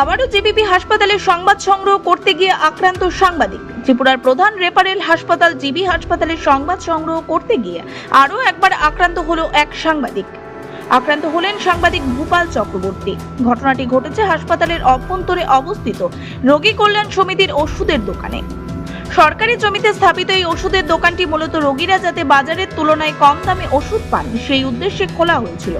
আবারও জিবিপি হাসপাতালে সংবাদ সংগ্রহ করতে গিয়ে আক্রান্ত সাংবাদিক। ত্রিপুরার প্রধান রেপারেল হাসপাতাল জিবি হাসপাতালে সংবাদ সংগ্রহ করতে গিয়ে আরও একবার আক্রান্ত হলো এক সাংবাদিক। আক্রান্ত হলেন সাংবাদিক ভূপাল চক্রবর্তী। ঘটনাটি ঘটেছে হাসপাতালের অভ্যন্তরে অবস্থিত রোগী কল্যাণ সমিতির ওষুধের দোকানে। সরকারি জমিতে স্থাপিত এই ওষুধের দোকানটি মূলত রোগীরা যাতে বাজারের তুলনায় কম দামে ওষুধ পান, সেই উদ্দেশ্যে খোলা হয়েছিল।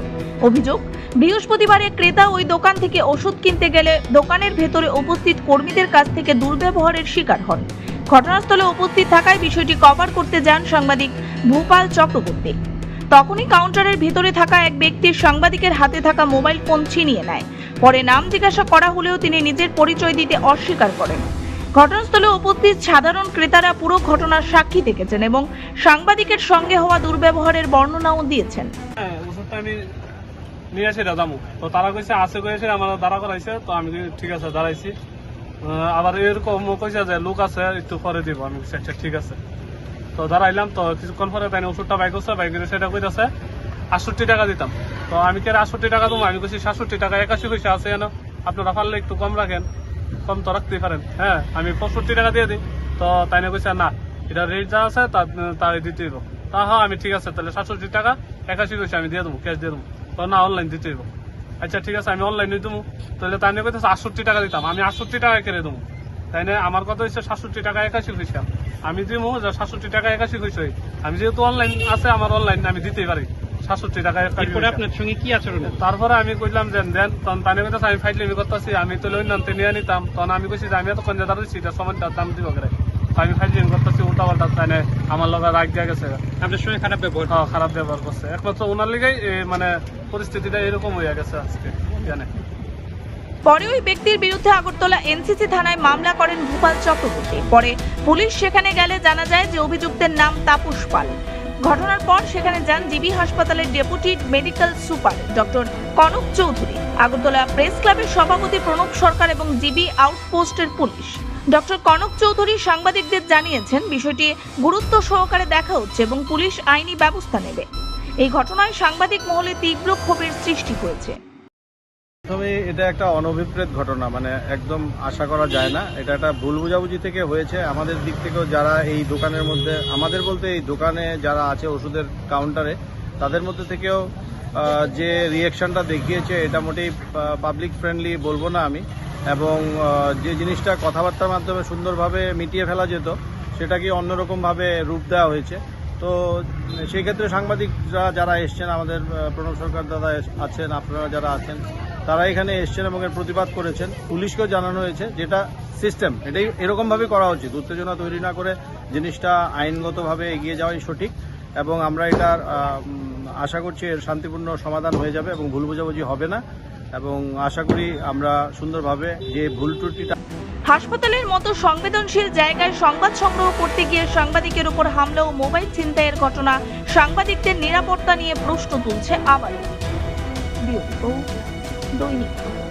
অভিযোগ, বৃহস্পতিবারে ক্রেতা ওই দোকান থেকে ওষুধ কিনতে গেলে দোকানের ভেতরে উপস্থিত কর্মীদের কাছ থেকে দুর্ব্যবহারের শিকার হন। ঘটনাস্থলে উপস্থিত থাকায় বিষয়টি কভার করতে যান সাংবাদিক ভূপাল চক্রবর্তী। তখনই কাউন্টারের ভেতরে থাকা এক ব্যক্তির সাংবাদিকের হাতে থাকা মোবাইল ফোন ছিনিয়ে নেয়। পরে নাম জিজ্ঞাসা করা হলেও তিনি নিজের পরিচয় দিতে অস্বীকার করেন। ঘটনাস্থলে উপস্থিত সাধারণ ক্রেতারা পুরো ঘটনার সাক্ষী থেকেছেন এবং সাংবাদিকের সঙ্গে হওয়া দুর্ব্যবহারের বর্ণনাও দিয়েছেন। নিয়ে আসি দাদামু তো তারা কইছে, আছে কইছে আমার দাঁড়া করাইছে, তো আমি ঠিক আছে, দাঁড়াইছি। আবার এরকম কইছে যে, লোক আছে, একটু পরে দিব। আমি আচ্ছা ঠিক আছে। তো দাঁড়াইলাম, তো কিছুক্ষণ পরে তাই ওষুধটা বাইক করছে, বাইক সেটা কইতাছে, আটষট্টি টাকা দিতাম। তো আমি কে আটষট্টি টাকা দেবো? আমি কইছি, সাতষট্টি টাকা একাশি পয়সা আছে কেন আপনারা পারলে একটু কম রাখেন। কম তো রাখতেই পারেন। হ্যাঁ আমি পঁয়ষট্টি টাকা দিয়ে দিই। তো তাই না কইছে, না, এটা রেট যা আছে তাই দিতে দিব তা হ্যাঁ আমি ঠিক আছে, তাহলে সাতষট্টি টাকা, একাশি পয়সা আমি দিয়ে দেবো ক্যাশ দিয়ে দেবো। তো না অনলাইন দিতে দিব আচ্ছা ঠিক আছে, আমি অনলাইনে দেবো। তাহলে তাই নিয়ে কইতেছে, আটষট্টি টাকা দিতাম, আমি আটষট্টি টাকা কেড়ে দেবো। তাই না, আমার কথা হচ্ছে সাতষট্টি টাকা একাশি পয়সা আমি দিব যে সাতষট্টি টাকা একাশি পয়সা আমি যেহেতু অনলাইন আছে, আমার অনলাইন আমি দিতেই পারি। সাতষট্টি টাকা একাশি আপনার সঙ্গে কি আচরণ? তারপরে আমি কইলাম যে দেন তখন তানে কথা আমি ফাইটলি করতেছি আমি তো লই নামতে নিয়ে নিতাম। তখন আমি কইছি যে আমি এত কঞ্জা দাঁড়াচ্ছি এটা সমানটা দাম দিব করে? আমি ফাইটলি করতেছি উল্টা পাল্টা তাই আমার লগে রাগ গিয়া গেছে। আপনার সঙ্গে খারাপ ব্যবহার? হ্যাঁ, খারাপ ব্যবহার করছে। একমাত্র ওনার লিগেই মানে পরিস্থিতিটা এরকম হয়ে গেছে আজকে জানে পরে ওই ব্যক্তির বিরুদ্ধে আগরতলা এনসিসি থানায় মামলা করেন ভূপাল চক্রবর্তী। পরে পুলিশ সেখানে গেলে জানা যায় যে অভিযুক্তের নাম তাপস পাল। ঘটনার পর সেখানে যান জিবি হাসপাতালের deputy medical super, doctor Kanak Chowdhury. Agartala press ক্লাবের সভাপতি প্রণব সরকার এবং জিবি আউটপোস্টের পুলিশ। ডক্টর কনক চৌধুরী সাংবাদিকদের জানিয়েছেন, বিষয়টি গুরুত্ব সহকারে দেখা হচ্ছে এবং পুলিশ আইনি ব্যবস্থা নেবে। এই ঘটনায় সাংবাদিক মহলে তীব্র ক্ষোভের সৃষ্টি হয়েছে। প্রথমে এটা একটা অনভিপ্রেত ঘটনা মানে একদম আশা করা যায় না। এটা একটা ভুল বুঝাবুঝি থেকে হয়েছে। আমাদের দিক থেকেও যারা এই দোকানের মধ্যে, আমাদের বলতে এই দোকানে যারা আছে ওষুধের কাউন্টারে তাদের মধ্যে থেকেও যে রিয়েকশনটা দেখিয়েছে, এটা মোটেই পাবলিক ফ্রেন্ডলি বলব না আমি। এবং যে জিনিসটা কথাবার্তার মাধ্যমে সুন্দরভাবে মিটিয়ে ফেলা যেত, সেটাকে অন্যরকমভাবে রূপ দেওয়া হয়েছে। তো, সেই ক্ষেত্রে সাংবাদিকরা যারা এসছেন, আমাদের প্রণব সরকার দাদা আছেন, আপনারা যারা আছেন তারা এখানে এসছেন এবং এর প্রতিবাদ করেছেন। পুলিশকেও জানানো হয়েছে যেটা সিস্টেম এটাই এরকমভাবে করা উচিত উত্তেজনা তৈরি না করে জিনিসটা আইনগতভাবে এগিয়ে যাওয়াই সঠিক এবং আমরা এটার আশা করছি এর শান্তিপূর্ণ সমাধান হয়ে যাবে এবং ভুল বোঝাবুঝি হবে না এবং আশা করি আমরা সুন্দরভাবে যে ভুল ত্রুটিটা হাসপাতালের মতো সংবেদনশীল জায়গায় সংবাদ সংগ্রহ করতে গিয়ে সাংবাদিকের উপর হামলা ও মোবাইল ছিনতাইয়ের ঘটনা, সাংবাদিকদের নিরাপত্তা নিয়ে প্রশ্ন তুলছে আবারও। どい。